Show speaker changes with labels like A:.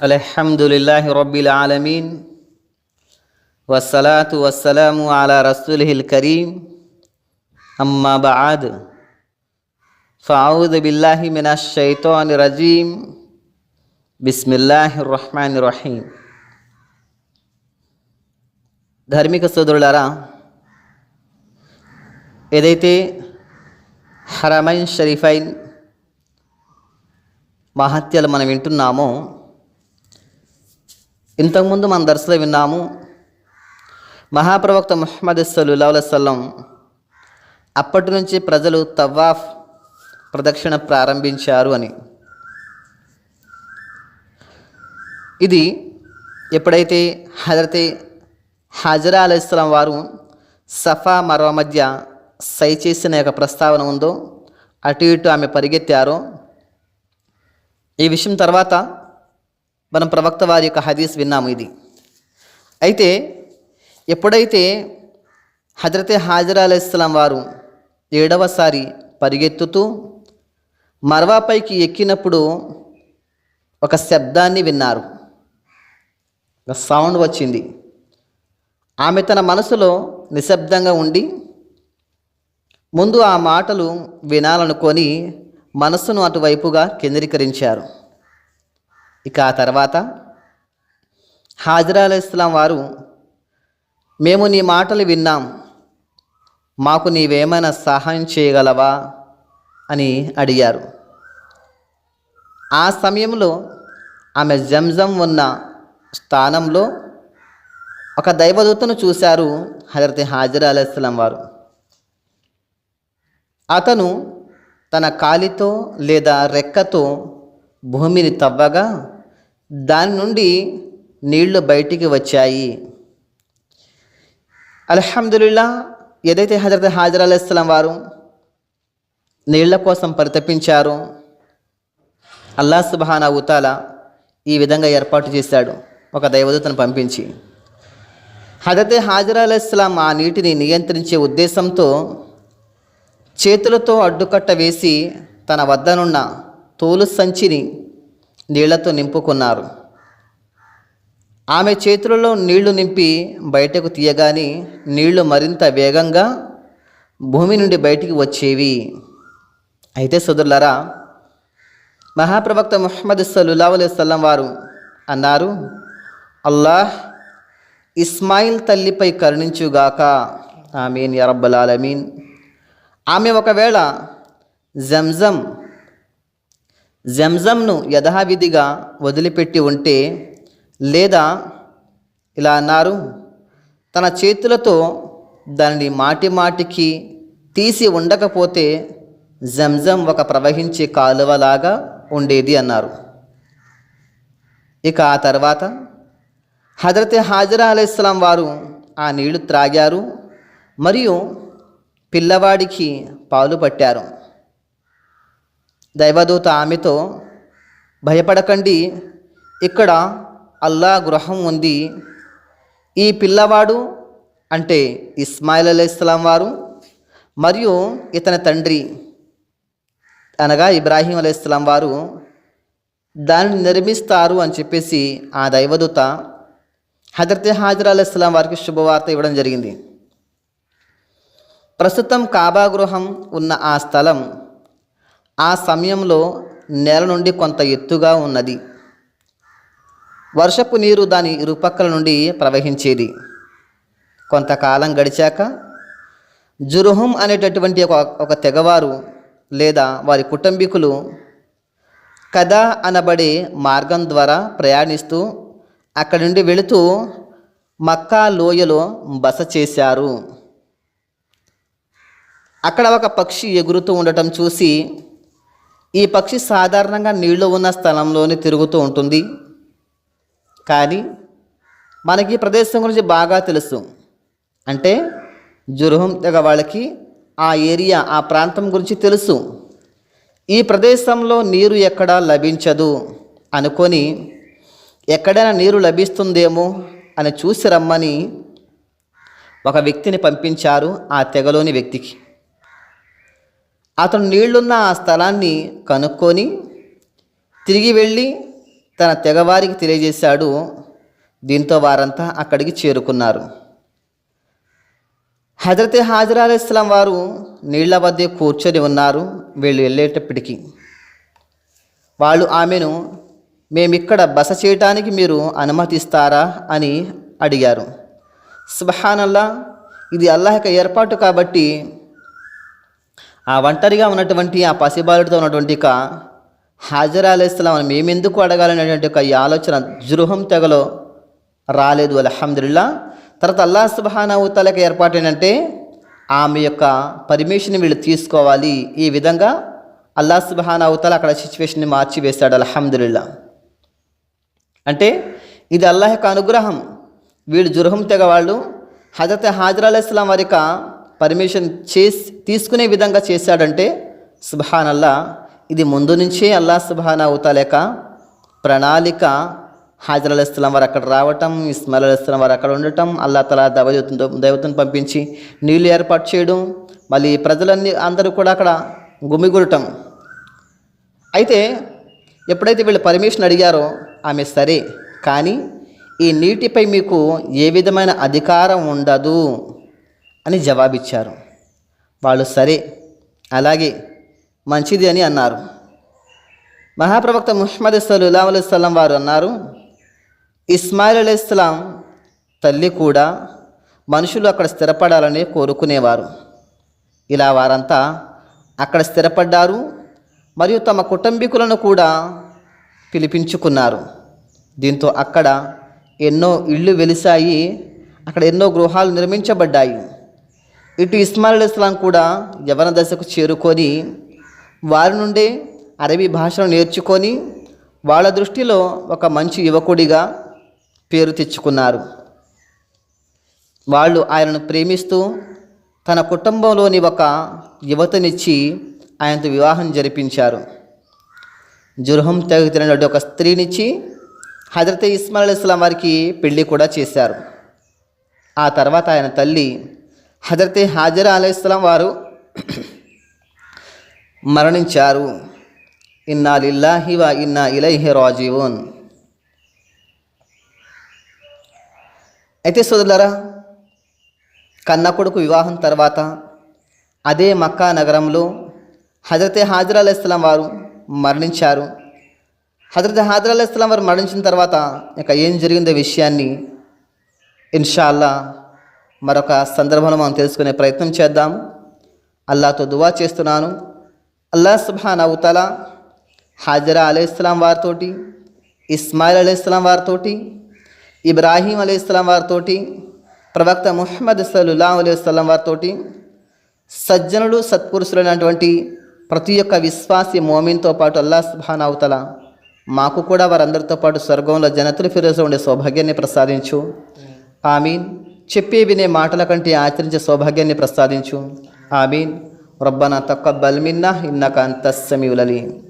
A: আলহামদুলিল্লাহ রব্বিল আলমিন ওয়াসালাত ওয়াসালাম আলা রাসুলহিল করিম আম্মা বাদ ফাউদ বিল্লাহি মিনাশ শৈতন রাজিম బిస్మిల్లాహ్ రహమాన్ రహీం ధార్మిక సోదరులారా ఏదైతే హరమైన్ షరీఫైన్ మహత్యలు మనం వింటున్నామో ఇంతకుముందు మన దర్శలో విన్నాము. మహాప్రవక్త ముహమ్మద్ సల్లుల్లా అప్పటి నుంచి ప్రజలు తవాఫ్ ప్రదక్షిణ ప్రారంభించారు అని. ఇది ఎప్పుడైతే హజరతే హజరా అలైస్లాం వారు సఫా మరవ మధ్య సై చేసిన యొక్క ప్రస్తావన ఉందో అటు ఇటు ఆమె పరిగెత్తారో ఈ విషయం తర్వాత మనం ప్రవక్త వారి యొక్క హదీస్ విన్నాము ఇది. అయితే ఎప్పుడైతే హజరతే హాజరా అలైస్లాం వారు ఏడవసారి పరిగెత్తుతూ మర్వాపైకి ఎక్కినప్పుడు ఒక శబ్దాన్ని విన్నారు. ఒక సౌండ్ వచ్చింది. ఆమె తన మనసులో నిశ్శబ్దంగా ఉండి ముందు ఆ మాటలు వినాలనుకొని మనస్సును అటువైపుగా కేంద్రీకరించారు. ఇక ఆ తర్వాత హాజరా ఇస్లాం వారు మేము నీ మాటలు విన్నాం. మాకు నీవేమైనా సహాయం చేయగలవా? అని అడిగారు. ఆ సమయంలో ఆమె జంజం ఉన్న స్థానంలో ఒక దైవదూతను చూశారు హజరత్ హాజర్ అలైస్లాం వారు. అతను తన కాలితో లేదా రెక్కతో భూమిని తవ్వగా దాని నుండి నీళ్ళు బయటికి వచ్చాయి. అల్హమ్దుల్లా ఏదైతే హజరత్ హాజర్ అలైస్లాం వారు నీళ్ళ కోసం పరితపించారో అల్లా సుబహానా ఉతాల ఈ విధంగా ఏర్పాటు చేశాడు. ఒక దైవదూతను పంపించి హజరత్ హాజర్ అలైస్లాం ఆ నీటిని నియంత్రించే ఉద్దేశంతో చేతులతో అడ్డుకట్ట వేసి తన వద్దనున్న తోలు సంచిని నీళ్ళతో నింపుకున్నారు. ఆమె చేతులలో నీళ్ళు నింపి బయటకు తీయగాని నీళ్ళు మరింత వేగంగా భూమి నుండి బయటికి వచ్చేవి. అయితే సోదరులారా మహాప్రవక్త ముహమ్మద్ సల్లుల్లా అలైవల్లం వారు అన్నారు అల్లాహ్ ఇస్మాయిల్ తల్లిపై కరుణించుగాక. ఆమీన్ యరబ్బల్ ఆలమీన్. ఆమె ఒకవేళ జంజం జంజంను యథావిధిగా వదిలిపెట్టి ఉంటే లేదా ఇలా అన్నారు తన చేతులతో దానిని మాటి మాటికి తీసి ఉండకపోతే జంజం ఒక ప్రవహించే కాలువలాగా ఉండేది అన్నారు. ఇక ఆ తర్వాత హజరత్ హాజరా అలైస్లాం వారు ఆ నీళ్ళు త్రాగారు మరియు పిల్లవాడికి పాలు పట్టారు. దైవదూత ఆమెతో భయపడకండి ఇక్కడ అల్లా గృహం ఉంది. ఈ పిల్లవాడు అంటే ఇస్మాయిల్ అలైస్లాం వారు మరియు ఇతని తండ్రి అనగా ఇబ్రాహీం అలైస్లాం వారు దానిని నిర్మిస్తారు అని చెప్పేసి ఆ దైవదూత హజరత్ హాజర్ అలైస్లాం వారికి శుభవార్త ఇవ్వడం జరిగింది. ప్రస్తుతం కాబా గృహం ఉన్న ఆ స్థలం ఆ సమయంలో నేల నుండి కొంత ఎత్తుగా ఉన్నది. వర్షపు నీరు దాని ఇరుపక్కల నుండి ప్రవహించేది. కొంతకాలం గడిచాక జురుహం అనేటటువంటి ఒక ఒక తెగవారు లేదా వారి కుటుంబీకులు కథ అనబడే మార్గం ద్వారా ప్రయాణిస్తూ అక్కడి నుండి వెళుతూ మక్కా లోయలో బస చేశారు. అక్కడ ఒక పక్షి ఎగురుతూ ఉండటం చూసి ఈ పక్షి సాధారణంగా నీళ్ళు ఉన్న స్థలంలోనే తిరుగుతూ ఉంటుంది. కానీ మనకి ఈ ప్రదేశం గురించి బాగా తెలుసు. అంటే జురుహం తెగ వాళ్ళకి ఆ ఏరియా ఆ ప్రాంతం గురించి తెలుసు. ఈ ప్రదేశంలో నీరు ఎక్కడా లభించదు అనుకొని ఎక్కడైనా నీరు లభిస్తుందేమో అని చూసి రమ్మని ఒక వ్యక్తిని పంపించారు ఆ తెగలోని వ్యక్తికి. అతను నీళ్ళున్న ఆ స్థలాన్ని కనుక్కొని తిరిగి వెళ్ళి తన తెగవారికి తెలియజేశాడు. దీంతో వారంతా అక్కడికి చేరుకున్నారు. హజరతే హాజరా అలైస్లాం వారు నీళ్ళ వద్దే కూర్చొని ఉన్నారు. వీళ్ళు వెళ్ళేటప్పటికీ వాళ్ళు ఆమెను మేమిక్కడ బస చేయటానికి మీరు అనుమతిస్తారా? అని అడిగారు. సుబహానల్లా ఇది అల్లాహ్ యొక్క ఏర్పాటు కాబట్టి ఆ ఒంటరిగా ఉన్నటువంటి ఆ పసిబాలుడితో ఉన్నటువంటి ఒక హాజరా మనం ఏమెందుకు అడగాలనేటువంటి ఒక ఈ ఆలోచన జృహం తెగలో రాలేదు. అల్హమ్దుల్లా తర్వాత అల్లా సుబహానా ఉత్తలకి ఏర్పాటు ఏంటంటే ఆమె యొక్క పర్మిషన్ వీళ్ళు తీసుకోవాలి. ఈ విధంగా అల్లా సుబహానా ఉత్తల అక్కడ సిచ్యువేషన్ని మార్చివేశాడు. అల్హమ్దుల్లా అంటే ఇది అల్లాహ్ యొక్క అనుగ్రహం. వీళ్ళు జురహం తెగ వాళ్ళు. హజరత్ హాజర్ వారి యొక్క పర్మిషన్ చేసి తీసుకునే విధంగా చేశాడంటే సుబహాన్ అల్లా ఇది ముందు నుంచే అల్లా సుబహాన్ అవుతాలేక ప్రణాళిక హాజర్ అలైస్లాం వారు అక్కడ రావటం ఇస్మాయిల్ అలైస్లాం వారు అక్కడ ఉండటం అల్లా తలా దైవదూతను దైవతను పంపించి నీళ్ళు ఏర్పాటు చేయడం మళ్ళీ ప్రజలన్నీ అందరూ కూడా అక్కడ గుమిగూడటం. అయితే ఎప్పుడైతే వీళ్ళు పర్మిషన్ అడిగారో ఆమె సరే. కానీ ఈ నీటిపై మీకు ఏ విధమైన అధికారం ఉండదు. అని జవాబిచ్చారు. వాళ్ళు సరే అలాగే మంచిది అని అన్నారు. మహాప్రవక్త ముహమ్మద్ సల్లా అలైస్లం వారు అన్నారు ఇస్మాయిల్ అలైస్లాం తల్లి కూడా మనుషులు అక్కడ స్థిరపడాలని కోరుకునేవారు. ఇలా వారంతా అక్కడ స్థిరపడ్డారు మరియు తమ కుటుంబీకులను కూడా పిలిపించుకున్నారు. దీంతో అక్కడ ఎన్నో ఇళ్ళు వెలిసాయి అక్కడ ఎన్నో గృహాలు నిర్మించబడ్డాయి. ఇటు ఇస్మాయిల్ ఇస్లాం కూడా యవన దశకు చేరుకొని వారి నుండే అరబీ భాషను నేర్చుకొని వాళ్ళ దృష్టిలో ఒక మంచి యువకుడిగా పేరు తెచ్చుకున్నారు. వాళ్ళు ఆయనను ప్రేమిస్తూ తన కుటుంబంలోని ఒక యువతనిచ్చి ఆయనతో వివాహం జరిపించారు. జుర్హం తెగతినటువంటి ఒక స్త్రీనిచ్చి హజరత్ ఇస్మాయిల్ ఇస్లాం వారికి పెళ్ళి కూడా చేశారు. ఆ తర్వాత ఆయన తల్లి హజరతే హాజరా అలైస్లాం వారు మరణించారు. ఇన్నా లిల్లాహి వా ఇన్నా ఇలైహి రాజీవోన్. అయితే సోదరులారా కన్న కొడుకు వివాహం తర్వాత అదే మక్కా నగరంలో హజరతే హాజర్ అలైస్లాం వారు మరణించారు. హజరత్ హాజరా అలైస్లాం వారు మరణించిన తర్వాత ఇక ఏం జరిగిందో విషయాన్ని ఇన్షాల్లా మరొక సందర్భంలో మనం తెలుసుకునే ప్రయత్నం చేద్దాం. అల్లాతో దువా చేస్తున్నాను. అల్లా సుబాన్ అవుతల హాజరా అలైహిస్సలాం వారితోటి ఇస్మాయిల్ అలైహిస్సలాం వారితోటి ఇబ్రాహీం అలైహిస్సలాం వారితోటి ప్రవక్త ముహమ్మద్ అలీ అలైహిస్సలాం వారితోటి సజ్జనుడు సత్పురుషులైనటువంటి ప్రతి ఒక్క విశ్వాసి మోమిన్తో పాటు అల్లా సుబాన్ అవుతల మాకు కూడా వారందరితో పాటు స్వర్గంలో జనతులు ఫిరోజు ఉండే సౌభాగ్యాన్ని ప్రసాదించు. ఆమీన్. చెప్పే వినే మాటల కంటే ఆచరించే సౌభాగ్యాన్ని ప్రసాదించు. ఆమీన్. రబ్బనా తక్కువ మిన్నా ఇన్నక అంత సమీవులలీం.